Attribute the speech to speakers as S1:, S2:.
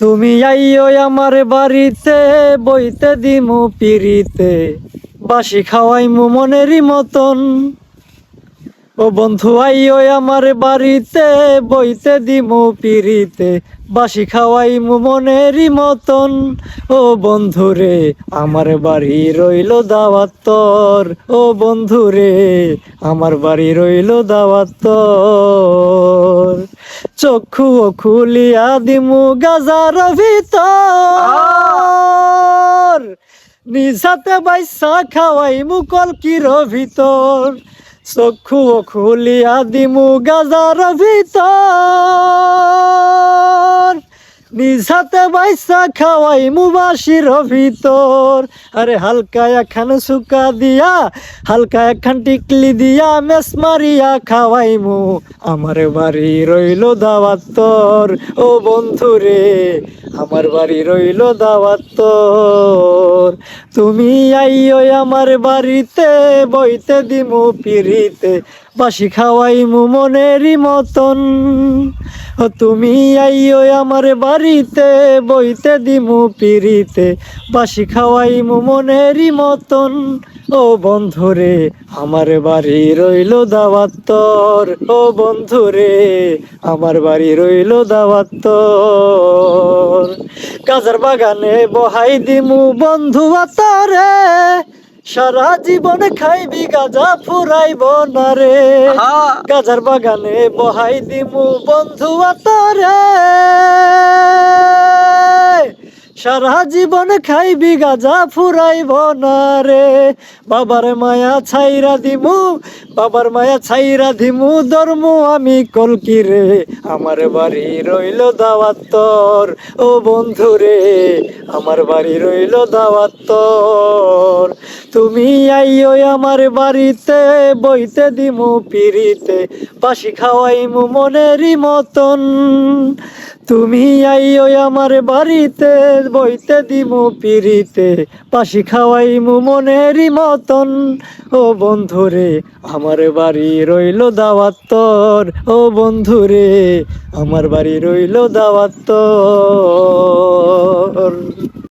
S1: তুমি আইও আমার বাড়িতে, বইতে দিমু পিরিতে। বাসি খাওয়াই মু মনেরই মতন। ও বন্ধু আইও আমার বাড়িতে, বইতে দিমু পিরিতে। বাসি খাওয়াই মু মনেরই মতন। ও বন্ধু রে, আমার বাড়ি রইল দাওয়াত তোর। ও বন্ধু রে, আমার বাড়ি রইল দাওয়াত তোর। চক্ষু খুলিয়া দিমু গাজার ভিতর। নিজাতে বাইসা খাওয়াই মুকল কির ভিতর। চক্ষু খুলিয়া দিমু গাজার ভিতর। নিজাতে বাইসা খাওয়াই মুবাসির ভিতর। আরে হালকা একখান সুকা দিয়া, হালকা এখান টিকলি দিয়া মেস মারিয়া খাওয়াইমু। আমার বাড়ি রইল দাওয়াত তোর, ও বন্ধু রে আমার বাড়ি রইল দাওয়াত তোর। তুমি আইও আমার বাড়িতে, বইতে দিমু পিরিতে বাসি খাওয়াইমু মনেরই মতন। ও তুমি আইও আমার বাড়িতে বইতে বইতে দিমু পিরিতে বাসি খাওয়াইমু মনেরই মতন। ও বন্ধুরে, আমার বাড়ি রইল দাওয়াত তোর। ও বন্ধুরে, আমার বাড়ি রইল দাওয়াত তোর। গাজার বাগানে বহাই দিমু বন্ধু আতারে। সারা জীবন খাইবি গাজা ফুরাইব না রে। গাজার বাগানে বহাই দিমু বন্ধু আতারে। সারা জীবন খাইবি গাজা ফুরাইব না রে। বাবার মায়া ছাইরা দিমু বাবার মায়া ছাইরা দিমু ধর্ম আমি কলকি রে। আমার বাড়ি রইল দাওয়াত তোর ও বন্ধু রে। আমার বাড়ি রইল দাওয়াত তোর। তুমি আইও আমার বাড়িতে, বইতে দিমু পিরিতে বাসি খাওয়াইমু মনেরই মতন। তুমি আইও আমার বাড়িতে, বইতে দিমু পিরিতে পাশি খাওয়াইমু মনেরই মতন। ও বন্ধুরে, আমার বাড়ি রইল দাওয়াত তোর। ও বন্ধুরে, আমার বাড়ি রইল দাওয়াত তোর।